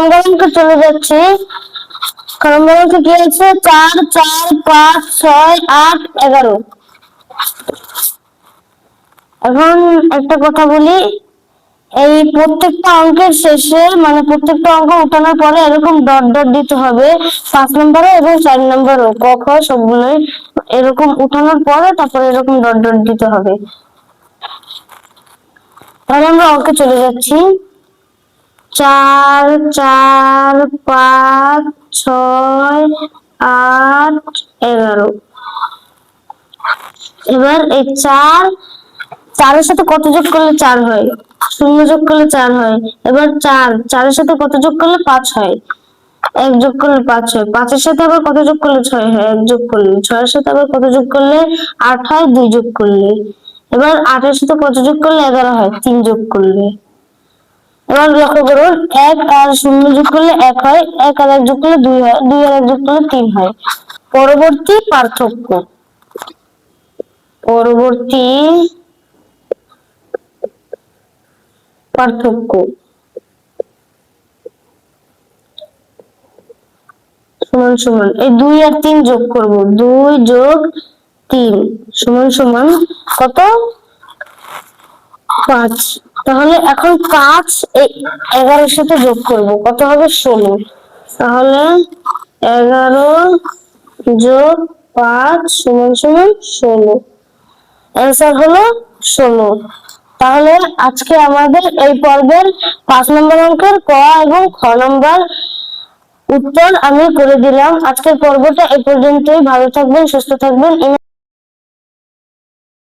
নম্বর চলে যাচ্ছি। ক কি আছে? চার চার, পাঁচ, ছয়, আট, এগারো। এখন একটা কথা বলি, এই প্রত্যেকটা অঙ্কের শেষে মানে প্রত্যেকটা অঙ্ক উঠানোর পরে এরকম ডট ডট দিতে হবে, পাঁচ নম্বরে এবং চার নম্বরও ক, খ সবগুলোই এরকম উঠানোর পরে তারপরে এরকম ডট ডট দিতে হবে। তাহলে আমরা অঙ্কে চলে যাচ্ছি। চার চার, পাঁচ, ছয়, আট, এগারো। এবার এই চার, চারের সাথে কত যোগ করলে চার হয়? শূন্য যোগ করলে চার হয়। এবার চার, চারের সাথে কত যোগ করলে পাঁচ হয়? এক যোগ করলে পাঁচ হয়। পাঁচের সাথে আবার কত যোগ করলে ছয় হয়? এক যোগ করলে। ছয়ের সাথে আবার কত যোগ করলে আট হয়? দুই যোগ করলে। এবার আটের সাথে কত যোগ করলে এগারো হয়? তিন যোগ করলে। এবার লক্ষ্য করুন এক আর শূন্য যোগ করলে এক হয়, এক আর এক যোগ করলে দুই হয়, দুই আর এক যোগ করলে তিন হয়। পরবর্তী পার্থক্য। পরবর্তী পার্থক্য। সমান সমান, এই দুই আর তিন যোগ করব। দুই যোগ তিন, সমান সমান কত? পাঁচ। তাহলে এখন পাঁচ এগারোর সাথে যোগ করব। কত হবে ষোলো? তাহলে এগারো যোগ পাঁচ সমান সমান ষোলো। অ্যান্সার হলো ষোলো। তাহলে আজকে আমাদের এই পর্বের পাঁচ নম্বর অঙ্কের ক এবং খ নম্বর উত্তর আমি করে দিলাম। আজকের পর্বটা এই পর্যন্তই। ভালো থাকবেন, সুস্থ থাকবেন।